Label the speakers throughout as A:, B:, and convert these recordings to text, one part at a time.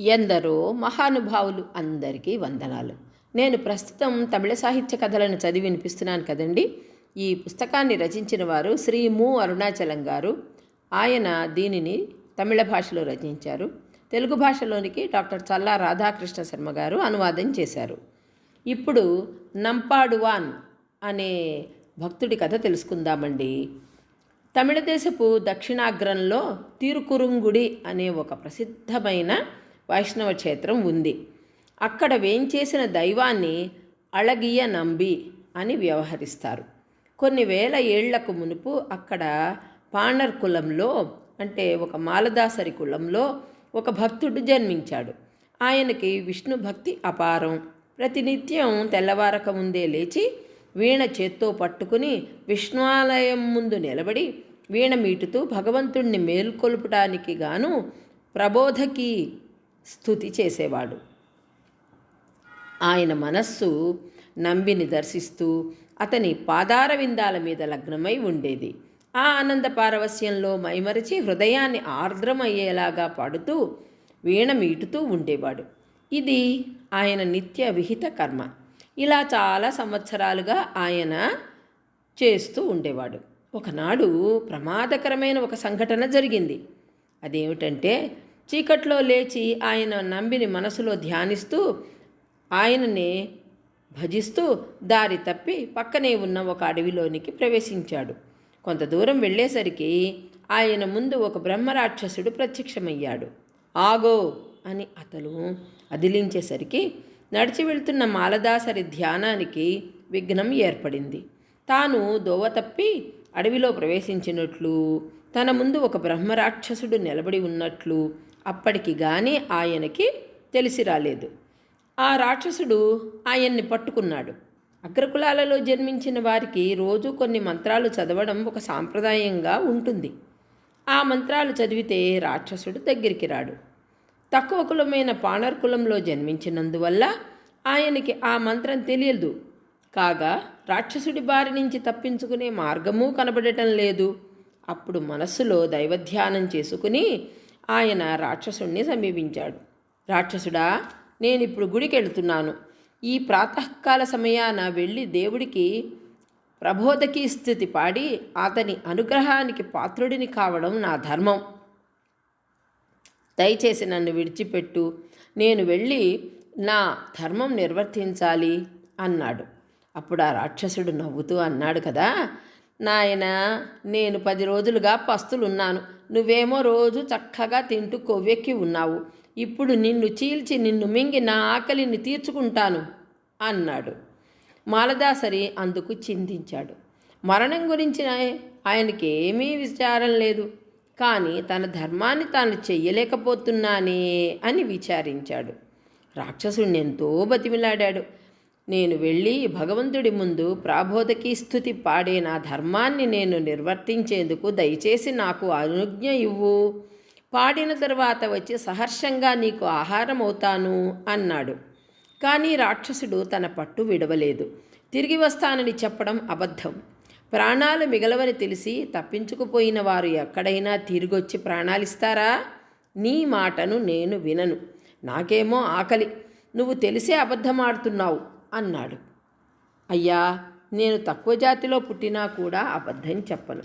A: ఎందరో మహానుభావులు అందరికీ వందనాలు. నేను ప్రస్తుతం తమిళ సాహిత్య కథలను చదివి వినిపిస్తున్నాను కదండి. ఈ పుస్తకాన్ని రచించిన వారు శ్రీ ము అరుణాచలం గారు. ఆయన దీనిని తమిళ భాషలో రచించారు. తెలుగు భాషలోనికి డాక్టర్ చల్లా రాధాకృష్ణ శర్మ గారు అనువాదం చేశారు. ఇప్పుడు నంపాడువాన్ అనే భక్తుడి కథ తెలుసుకుందామండి. తమిళ దేశపు దక్షిణాగ్రంలో తిరుకురుంగుడి అనే ఒక ప్రసిద్ధమైన వైష్ణవ క్షేత్రం ఉంది. అక్కడ వేంచేసిన దైవాన్ని అళగియ నంబి అని వ్యవహరిస్తారు. కొన్ని వేల ఏళ్ళకు మునుపు అక్కడ పాణర్ కులంలో అంటే ఒక మాలదాసరి కులంలో ఒక భక్తుడు జన్మించాడు. ఆయనకి విష్ణు భక్తి అపారం. ప్రతినిత్యం తెల్లవారక ముందే లేచి వీణ చేత్తో పట్టుకుని విష్ణువాలయం ముందు నిలబడి వీణ మీటుతూ భగవంతుణ్ణి మేల్కొల్పడానికి గాను ప్రబోధకి స్థుతి చేసేవాడు. ఆయన మనస్సు నంబిని దర్శిస్తూ అతని పాదార విందాల మీద లగ్నమై ఉండేది. ఆ ఆనంద పారవస్యంలో మైమరిచి హృదయాన్ని ఆర్ద్రమయ్యేలాగా పాడుతూ వీణ మీటుతూ ఉండేవాడు. ఇది ఆయన నిత్య విహిత కర్మ. ఇలా చాలా సంవత్సరాలుగా ఆయన చేస్తూ ఉండేవాడు. ఒకనాడు ప్రమాదకరమైన ఒక సంఘటన జరిగింది. అదేమిటంటే చీకట్లో లేచి ఆయన నంబిని మనసులో ధ్యానిస్తూ ఆయనని భజిస్తూ దారి తప్పి పక్కనే ఉన్న ఒక అడవిలోనికి ప్రవేశించాడు. కొంత దూరం వెళ్ళేసరికి ఆయన ముందు ఒక బ్రహ్మరాక్షసుడు ప్రత్యక్షమయ్యాడు. ఆగో అని అతను అదిలించేసరికి నడిచి వెళ్తున్న మాలదాసరి ధ్యానానికి విఘ్నం ఏర్పడింది. తాను దోవ తప్పి అడవిలో ప్రవేశించినట్లు తన ముందు ఒక బ్రహ్మరాక్షసుడు నిలబడి ఉన్నట్లు అప్పటికి గాని ఆయనకి తెలిసి రాలేదు. ఆ రాక్షసుడు ఆయన్ని పట్టుకున్నాడు. అగ్రకులాలలో జన్మించిన వారికి రోజు కొన్ని మంత్రాలు చదవడం ఒక సాంప్రదాయంగా ఉంటుంది. ఆ మంత్రాలు చదివితే రాక్షసుడు దగ్గరికి రాడు. తక్కువ కులమైన పాణర్ కులంలో జన్మించినందువల్ల ఆయనకి ఆ మంత్రం తెలియదు. కాగా రాక్షసుడి బారి నుంచి తప్పించుకునే మార్గమూ కనబడటం లేదు. అప్పుడు మనస్సులో దైవధ్యానం చేసుకుని ఆయన రాక్షసుణ్ణి సమీపించాడు. రాక్షసుడా నేను ఇప్పుడు గుడికి వెళుతున్నాను ఈ ప్రాతకాల సమయాన వెళ్ళి దేవుడికి ప్రబోధకి స్థితి పాడి అతని అనుగ్రహానికి పాత్రుడిని కావడం నా ధర్మం. దయచేసి నన్ను విడిచిపెట్టు. నేను వెళ్ళి నా ధర్మం నిర్వర్తించాలి అన్నాడు. అప్పుడు ఆ రాక్షసుడు నవ్వుతూ అన్నాడు కదా నాయన నేను పది రోజులుగా పస్తులున్నాను. నువ్వేమో రోజు చక్కగా తింటూ కొవ్వెక్కి ఉన్నావు. ఇప్పుడు నిన్ను చీల్చి నిన్ను మింగి నా ఆకలిని తీర్చుకుంటాను అన్నాడు. మాలదాసరి అందుకు చింతించాడు. మరణం గురించి ఆయనకి ఏమీ విచారం లేదు. కానీ తన ధర్మాన్ని తాను చెయ్యలేకపోతున్నానే అని విచారించాడు. రాక్షసుడిని ఎంతో బతిమిలాడాడు. నేను వెళ్ళి భగవంతుడి ముందు ప్రాబోధకి స్థుతి పాడే నా ధర్మాన్ని నేను నిర్వర్తించేందుకు దయచేసి నాకు అనుజ్ఞ ఇవ్వు. పాడిన తర్వాత వచ్చి సహర్షంగా నీకు ఆహారం అవుతాను అన్నాడు. కానీ రాక్షసుడు తన పట్టు విడవలేదు. తిరిగి వస్తానని చెప్పడం అబద్ధం. ప్రాణాలు మిగలవని తెలిసి తప్పించుకుపోయిన వారు ఎక్కడైనా తిరిగొచ్చి ప్రాణాలిస్తారా? నీ మాటను నేను వినను. నాకేమో ఆకలి. నువ్వు తెలిసే అబద్ధమాడుతున్నావు. అన్నాడు. అయ్యా నేను తక్కువ జాతిలో పుట్టినా కూడా అబద్ధం చెప్పను.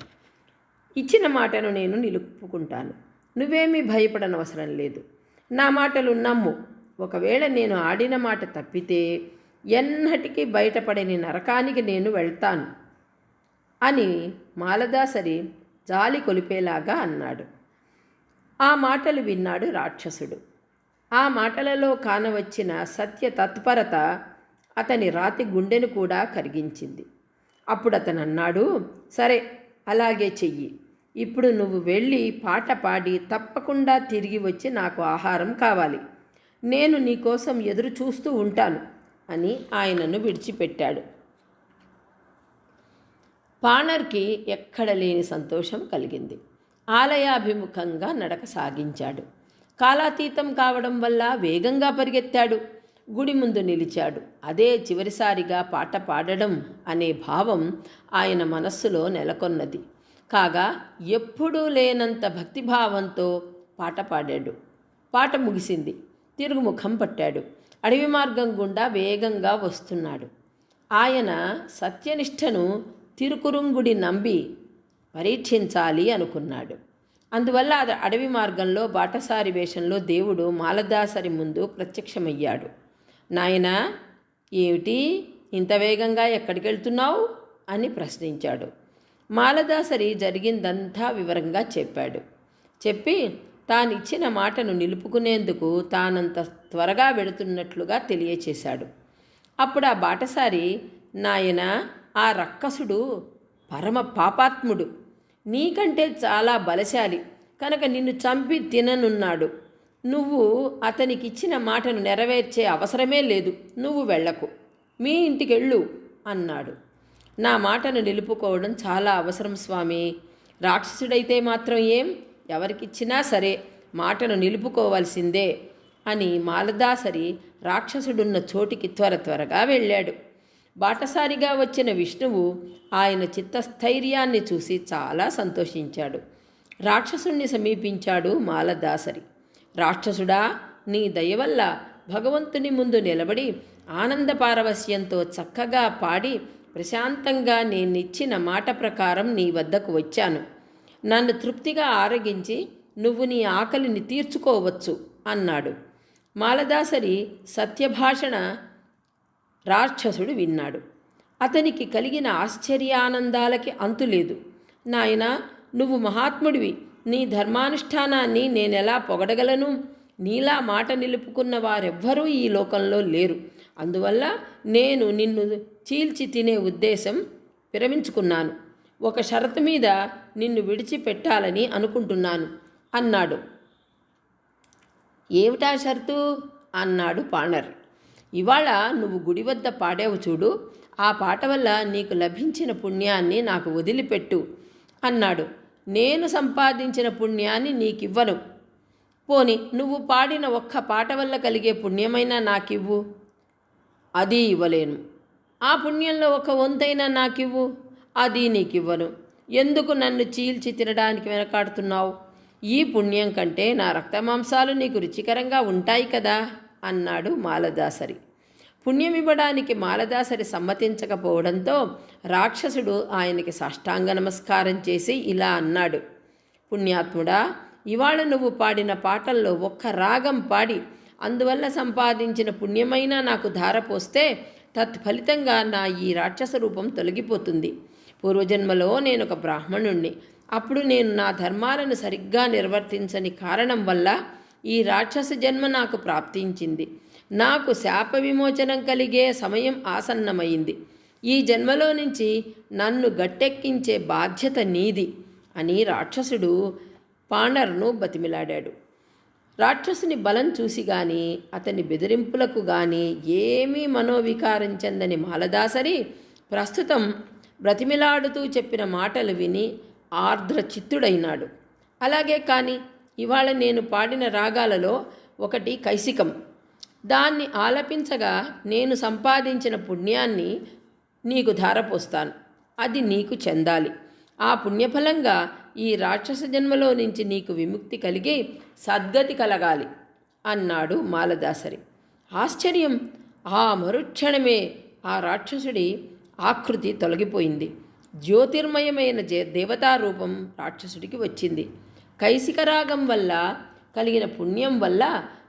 A: ఇచ్చిన మాటను నేను నిలుపుకుంటాను. నువ్వేమీ భయపడనవసరం లేదు. నా మాటలు నమ్ము. ఒకవేళ నేను ఆడిన మాట తప్పితే ఎన్నటికీ బయటపడని నరకానికి నేను వెళ్తాను అని మాలదాసరి జాలి కొలిపేలాగా అన్నాడు. ఆ మాటలు విన్నాడు రాక్షసుడు. ఆ మాటలలో కానవచ్చిన సత్య తత్పరత అతని రాతి గుండెను కూడా కరిగించింది. అప్పుడు అతను అన్నాడు సరే అలాగే చెయ్యి. ఇప్పుడు నువ్వు వెళ్ళి పాట పాడి తప్పకుండా తిరిగి వచ్చి నాకు ఆహారం కావాలి. నేను నీకోసం ఎదురు చూస్తూ ఉంటాను అని ఆయనను విడిచిపెట్టాడు. పాణర్కి ఎక్కడ లేని సంతోషం కలిగింది. ఆలయాభిముఖంగా నడక సాగించాడు. కాలాతీతం కావడం వల్ల వేగంగా పరిగెత్తాడు. గుడి ముందు నిలిచాడు. అదే చివరిసారిగా పాట పాడడం అనే భావం ఆయన మనస్సులో నెలకొన్నది. కాగా ఎప్పుడూ లేనంత భక్తిభావంతో పాట పాడాడు. పాట ముగిసింది. తిరుగుముఖం పట్టాడు. అడవి మార్గం గుండా వేగంగా వస్తున్నాడు. ఆయన సత్యనిష్టను తిరుకురుంగుడి నంబి పరీక్షించాలి అనుకున్నాడు. అందువల్ల అది అడవి మార్గంలో బాటసారి వేషంలో దేవుడు మాలదాసరి ముందు ప్రత్యక్షమయ్యాడు. నాయనా ఏమిటి? ఇంత వేగంగా ఎక్కడికి వెళ్తున్నావు? అని ప్రశ్నించాడు. మాలదాసరి జరిగిందంతా వివరంగా చెప్పాడు. చెప్పి తానిచ్చిన మాటను నిలుపుకునేందుకు తానంత త్వరగా వెడుతున్నట్లుగా తెలియచేశాడు. అప్పుడు ఆ బాటసారి నాయన ఆ రక్కసుడు పరమ పాపాత్ముడు. నీకంటే చాలా బలశాలి. కనుక నిన్ను చంపి తిననున్నాడు. నువ్వు అతనికిచ్చిన మాటను నెరవేర్చే అవసరమే లేదు. నువ్వు వెళ్ళకు. మీ ఇంటికెళ్ళు అన్నాడు. నా మాటను నిలుపుకోవడం చాలా అవసరం స్వామి. రాక్షసుడైతే మాత్రం ఏం? ఎవరికిచ్చినా సరే మాటను నిలుపుకోవాల్సిందే అని మాలదాసరి రాక్షసుడున్న చోటికి త్వర త్వరగా వెళ్ళాడు. బాటసారిగా వచ్చిన విష్ణువు ఆయన చిత్తస్థైర్యాన్ని చూసి చాలా సంతోషించాడు. రాక్షసుణ్ణి సమీపించాడు మాలదాసరి. రాక్షసుడా నీ దయ వల్ల భగవంతుని ముందు నిలబడి ఆనంద పారవస్యంతో చక్కగా పాడి ప్రశాంతంగా నేనిచ్చిన మాట ప్రకారం నీ వద్దకు వచ్చాను. నన్ను తృప్తిగా ఆరగించి నువ్వు నీ ఆకలిని తీర్చుకోవచ్చు అన్నాడు. మాలదాసరి సత్యభాషణ రాక్షసుడు విన్నాడు. అతనికి కలిగిన ఆశ్చర్యానందాలకి అంతులేదు. నాయనా నువ్వు మహాత్ముడివి. నీ ధర్మానుష్ఠానాన్ని నేనెలా పొగడగలను? నీలా మాట నిలుపుకున్న వారెవ్వరూ ఈ లోకంలో లేరు. అందువల్ల నేను నిన్ను చీల్చి తినే ఉద్దేశం విరమించుకున్నాను. ఒక షరతు మీద నిన్ను విడిచిపెట్టాలని అనుకుంటున్నాను అన్నాడు. ఏమిటా షరతు? అన్నాడు పాణర్ ఇవాళ నువ్వు గుడి వద్ద పాడావు చూడు ఆ పాట వల్ల నీకు లభించిన పుణ్యాన్ని నాకు వదిలిపెట్టు అన్నాడు. నేను సంపాదించిన పుణ్యాన్ని నీకివ్వను. పోని నువ్వు పాడిన ఒక్క పాట వల్ల కలిగే పుణ్యమైనా నాకివ్వు? అది ఇవ్వలేను. ఆ పుణ్యంలో ఒక వంతైనా నాకివ్వు? అది నీకివ్వను. ఎందుకు నన్ను చీల్చి తినడానికి వెనకాడుతున్నావు? ఈ పుణ్యం కంటే నా రక్తమాంసాలు నీకు రుచికరంగా ఉంటాయి కదా? అన్నాడు మాలదాసరి. పుణ్యమివ్వడానికి మాలదాసరి సమ్మతించకపోవడంతో రాక్షసుడు ఆయనకి సాష్టాంగ నమస్కారం చేసి ఇలా అన్నాడు. పుణ్యాత్ముడా ఇవాళ నువ్వు పాడిన పాటల్లో ఒక్క రాగం పాడి. అందువల్ల సంపాదించిన పుణ్యమైనా నాకు ధారపోస్తే తత్ఫలితంగా నా ఈ రాక్షస రూపం తొలగిపోతుంది. పూర్వజన్మలో నేను ఒక బ్రాహ్మణుణ్ణి. అప్పుడు నేను నా ధర్మాలను సరిగ్గా నిర్వర్తించని కారణం వల్ల ఈ రాక్షస జన్మ నాకు ప్రాప్తించింది. నాకు శాప విమోచనం కలిగే సమయం ఆసన్నమైంది. ఈ జన్మలో నుంచి నన్ను గట్టెక్కించే బాధ్యత నీది అని రాక్షసుడు పాండర్ను బతిమిలాడాడు. రాక్షసుని బలం చూసి గాని అతని బెదిరింపులకు గాని ఏమీ మనోవికారం చెందని మాలదాసరి ప్రస్తుతం బ్రతిమిలాడుతూ చెప్పిన మాటలు విని ఆర్ద్ర చిత్తుడైనాడు అలాగే కానీ ఇవాళ నేను పాడిన రాగాలలో ఒకటి కైసికం. దాన్ని ఆలపించగా నేను సంపాదించిన పుణ్యాన్ని నీకు ధారపోస్తాను. అది నీకు చెందాలి. ఆ పుణ్యఫలంగా ఈ రాక్షస జన్మలో నుంచి నీకు విముక్తి కలిగి సద్గతి కలగాలి అన్నాడు మాలదాసరి. ఆశ్చర్యం! ఆ మరుక్షణమే ఆ రాక్షసుడి ఆకృతి తొలగిపోయింది. జ్యోతిర్మయమైన దేవతారూపం రాక్షసుడికి వచ్చింది. కైసిక రాగం వల్ల కలిగిన పుణ్యం వల్ల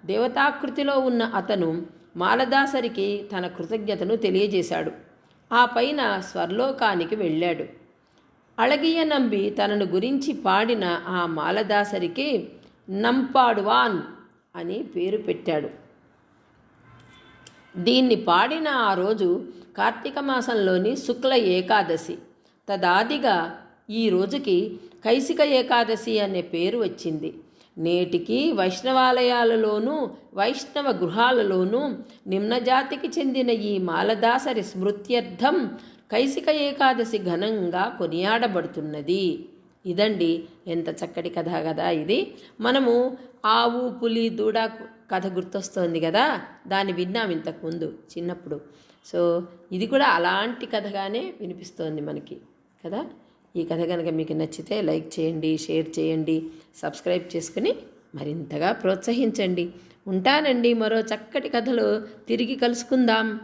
A: దేవతాకృతిలో ఉన్న అతను మాలదాసరికి తన కృతజ్ఞతను తెలియజేశాడు. ఆ పైన స్వర్లోకానికి వెళ్ళాడు. అళగియ నంబి తనను గురించి పాడిన ఆ మాలదాసరికి నంపాడువాన్ అని పేరు పెట్టాడు. దీన్ని పాడిన ఆ రోజు కార్తీక మాసంలోని శుక్ల ఏకాదశి. తదాదిగా ఈ రోజుకి కైసిక ఏకాదశి అనే పేరు వచ్చింది. నేటికి వైష్ణవాలయాలలోనూ వైష్ణవ గృహాలలోనూ నిమ్నజాతికి చెందిన ఈ మాలదాసరి స్మృత్యర్థం కైసిక ఏకాదశి ఘనంగా కొనియాడబడుతున్నది. ఇదండి ఎంత చక్కటి కథ కదా ఇది. మనము ఆవు పులి దూడ కథ గుర్తొస్తోంది కదా. దాన్ని విన్నాం ఇంతకుముందు చిన్నప్పుడు. సో ఇది కూడా అలాంటి కథగానే వినిపిస్తోంది మనకి కదా. ఈ కథ కనుక మీకు నచ్చితే లైక్ చేయండి షేర్ చేయండి సబ్స్క్రైబ్ చేసుకుని మరింతగా ప్రోత్సహించండి. ఉంటానండి మరో చక్కటి కథలు. తిరిగి కలుసుకుందాం.